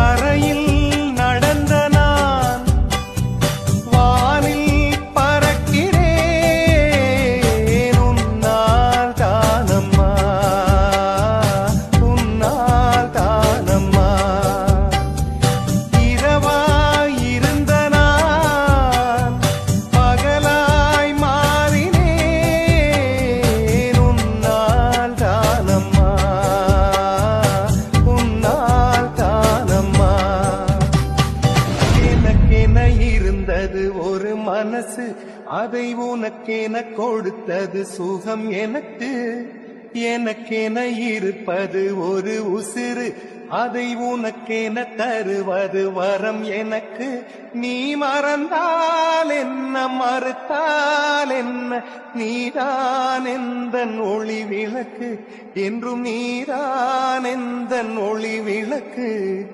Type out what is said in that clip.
പറയില്ല என இருந்தது. ஒரு மனசு அதை உனக்கென கொடுத்தது. சுகம் எனக்கு எனக்கென இருப்பது. ஒரு உசிறு அதை உனக்கென தருவது. வரம் எனக்கு நீ மறந்தால் என்ன? மறுத்தால் என்ன? நீதான் எந்த ஒளி விளக்கு? என்றும் நீதான் எந்த ஒளி விளக்கு?